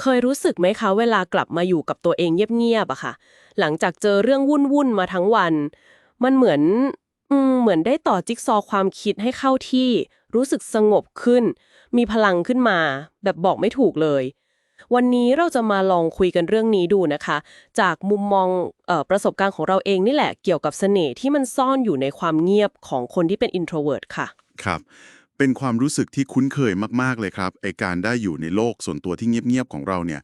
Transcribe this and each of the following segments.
เคยรู้สึกไหมคะเวลากลับมาอยู่กับตัวเองเงียบๆอะค่ะ หลังจากเจอเรื่องวุ่นๆมาทั้งวัน มันเหมือนอืมเหมือนได้ต่อจิ๊กซอว์ความคิดให้เข้าที่ รู้สึกสงบขึ้น มีพลังขึ้นมา แบบบอกไม่ถูกเลย วันนี้เราจะมาลองคุยกันเรื่องนี้ดูนะคะ จากมุมมองออประสบการณ์ของเราเองนี่แหละเกี่ยวกับเสน่ห์ที่มันซ่อนอยู่ในความเงียบของคนที่เป็น introvert ค่ะ ครับ เป็นความรู้สึกที่คุ้นเคยมาก ๆ เลยครับไอการได้อยู่ในโลกส่วนตัวที่เงียบ ๆ ของเราเนี่ย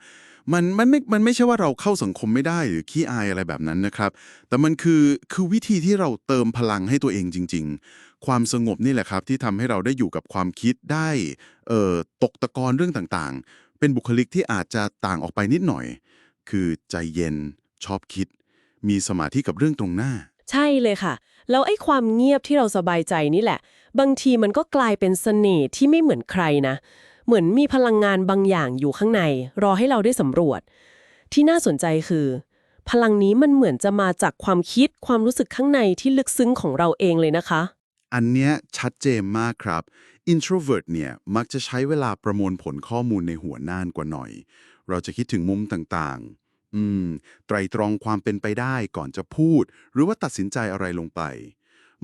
มันมันไม่มันไม่ใช่ว่าเราเข้าสังคมไม่ได้หรือขี้อายอะไรแบบนั้นนะครับ แต่มันคือคือวิธีที่เราเติมพลังให้ตัวเองจริง ๆ ความสงบนี่แหละครับ ที่ทำให้เราได้อยู่กับความคิดได้เอ่อตกตะกอนเรื่องต่างๆ เป็นบุคลิกที่อาจจะต่างออกไปนิดหน่อย คือใจเย็นชอบคิด มีสมาธิกับเรื่องตรงหน้า ใช่เลยค่ะ แล้วไอ้ความเงียบที่เราสบายใจนี่แหละ บางทีมันก็กลายเป็นเสน่ห์ที่ไม่เหมือนใครนะ เหมือนมีพลังงานบางอย่างอยู่ข้างใน รอให้เราได้สำรวจ ที่น่าสนใจคือ พลังนี้มันเหมือนจะมาจากความคิดความรู้สึกข้างในที่ลึกซึ้งของเราเองเลยนะคะ อันเนี้ยชัดเจนมากครับ introvert เนี่ยมักจะใช้เวลาประมวลผลข้อมูลในหัวนานกว่าหน่อย เราจะคิดถึงมุมต่างๆ อืม ไตรตรองความเป็นไปได้ก่อนจะพูด หรือว่าตัดสินใจอะไรลงไป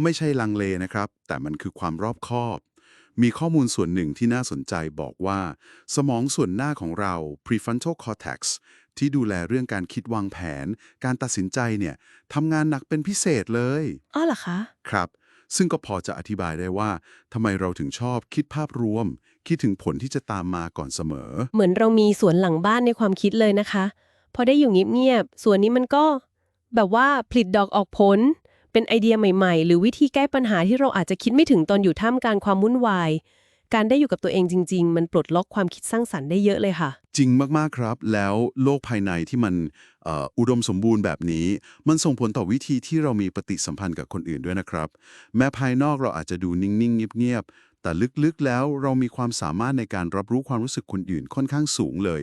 ไม่ใช่ลังเลนะครับ แต่มันคือความรอบคอบ มีข้อมูลส่วนหนึ่งที่น่าสนใจบอกว่า สมองส่วนหน้าของเรา prefrontal cortex ที่ดูแลเรื่องการคิดวางแผน การตัดสินใจเนี่ยทำงานหนักเป็นพิเศษเลยอ้อเหรอคะ ครับ ซึ่งก็พอจะอธิบายได้ว่าทำไมเราถึงชอบคิดภาพรวม คิดถึงผลที่จะตามมาก่อนเสมอ เหมือนเรามีสวนหลังบ้านในความคิดเลยนะคะ พอได้อยู่เงียบๆส่วนนี้มันก็แบบว่าผลิดดอกออกผล เป็นไอเดียใหม่ๆ หรือวิธีแก้ปัญหาที่เราอาจจะคิดไม่ถึงตอนอยู่ท่ามกลางความวุ่นวาย การได้อยู่กับตัวเองจริง ๆ มันปลดล็อกความคิดสร้างสรรค์ได้เยอะเลยค่ะ จริงมากๆครับ แล้วโลกภายในที่มันอุดมสมบูรณ์แบบนี้ มันส่งผลต่อวิธีที่เรามีปฏิสัมพันธ์กับคนอื่นด้วยนะครับ แม้ภายนอกเราอาจจะดูนิ่งๆเงียบๆ แต่ลึกๆแล้วเรามีความสามารถในการรับรู้ความรู้สึกคนอื่นค่อนข้างสูงเลย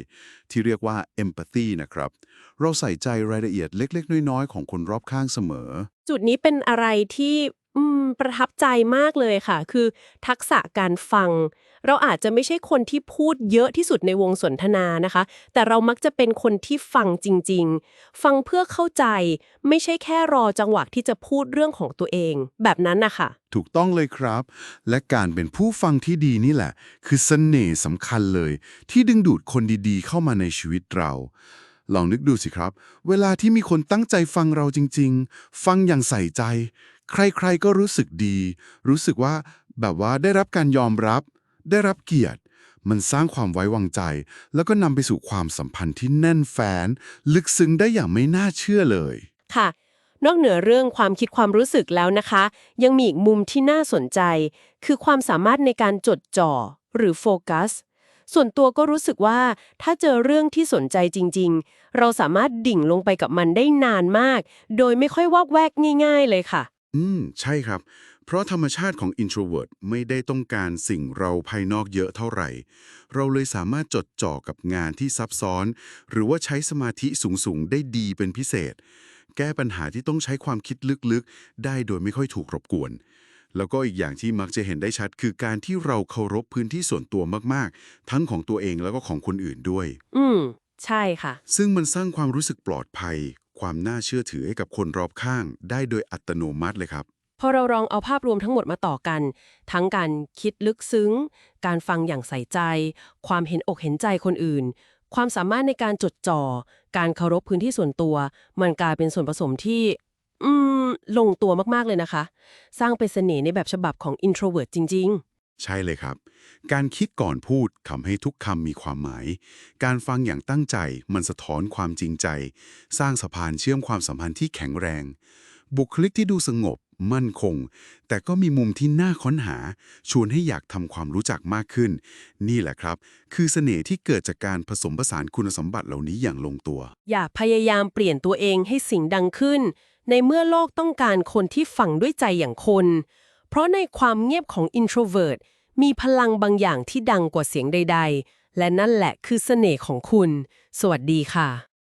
ที่เรียกว่า empathy นะครับ เราใส่ใจรายละเอียดเล็ก ๆ น้อย ๆ ของคนรอบข้างเสมอ จุดนี้เป็นอะไรที่ อืม ประทับใจมากเลยค่ะ คือทักษะการฟัง เราอาจจะไม่ใช่คนที่พูดเยอะที่สุดในวงสนทนานะคะ แต่เรามักจะเป็นคนที่ฟังจริง ๆ ฟังเพื่อเข้าใจ ไม่ใช่แค่รอจังหวะที่จะพูดเรื่องของตัวเอง แบบนั้นนะคะถูกต้องเลยครับ และการเป็นผู้ฟังที่ดีนี่แหละ คือเสน่ห์สำคัญเลย ที่ดึงดูดคนดีๆ เข้ามาในชีวิตเรา ลองนึกดูสิครับ เวลาที่มีคนตั้งใจฟังเราจริง ๆ ฟังอย่างใส่ใจ ใครๆก็รู้สึกดี รู้สึกว่าแบบว่าได้รับการยอมรับ ได้รับเกียรติ มันสร้างความไว้วางใจ แล้วก็นำไปสู่ความสัมพันธ์ที่แน่นแฟน ลึกซึ้งได้อย่างไม่น่าเชื่อเลย ค่ะ นอกเหนือเรื่องความคิดความรู้สึกแล้วนะคะ ยังมีอีกมุมที่น่าสนใจ คือความสามารถในการจดจ่อ หรือโฟกัส ส่วนตัวก็รู้สึกว่าถ้าเจอเรื่องที่สนใจจริง ๆ เราสามารถดิ่งลงไปกับมันได้นานมาก โดยไม่ค่อยวอกแวกง่าย ๆ เลยค่ะ อืม ใช่ครับ เพราะธรรมชาติของ introvert ไม่ได้ต้องการสิ่งเราภายนอกเยอะเท่าไหร่ เราเลยสามารถจดจ่อกับงานที่ซับซ้อน หรือว่าใช้สมาธิสูงๆ ได้ดีเป็นพิเศษ แก้ปัญหาที่ต้องใช้ความคิดลึกๆ ได้โดยไม่ค่อยถูกรบกวน แล้วก็อีกอย่างที่มักจะเห็นได้ชัด คือการที่เราเคารพพื้นที่ส่วนตัวมากๆ ทั้งของตัวเองแล้วก็ของคนอื่นด้วย อืม ใช่ค่ะ ซึ่งมันสร้างความรู้สึกปลอดภัย ความน่าเชื่อถือให้กับคนรอบข้าง ได้โดยอัตโนมัติเลยครับ พอเราลองเอาภาพรวมทั้งหมดมาต่อกัน ทั้งการคิดลึกซึ้ง การฟังอย่างใส่ใจ ความเห็นอกเห็นใจคนอื่น ความสามารถในการจดจ่อ การเคารพพื้นที่ส่วนตัว มันกลายเป็นส่วนผสมที่ อืม ลงตัวมากๆเลยนะคะ สร้างเป็นเสน่ห์ในแบบฉบับของ introvert จริงใช่เลยครับ การคิดก่อนพูดทำให้ทุกคำมีความหมาย การฟังอย่างตั้งใจมันสะท้อนความจริงใจ สร้างสะพานเชื่อมความสัมพันธ์ที่แข็งแรง บุคลิกที่ดูสงบ มั่นคง แต่ก็มีมุมที่น่าค้นหา ชวนให้อยากทำความรู้จักมากขึ้น นี่แหละครับ คือเสน่ห์ที่เกิดจากการผสมผสานคุณสมบัติเหล่านี้อย่างลงตัวๆอย่าพยายามเปลี่ยนตัวเองให้เสิ่งดังขึ้น ในเมื่อโลกต้องการคนที่ฟังด้วยใจอย่างคน เพราะในความเงียบของอินโทรเวิร์ตมีพลังบางอย่างที่ดังกว่าเสียงใด ๆ และนั่นแหละคือเสน่ห์ของคุณ สวัสดีค่ะ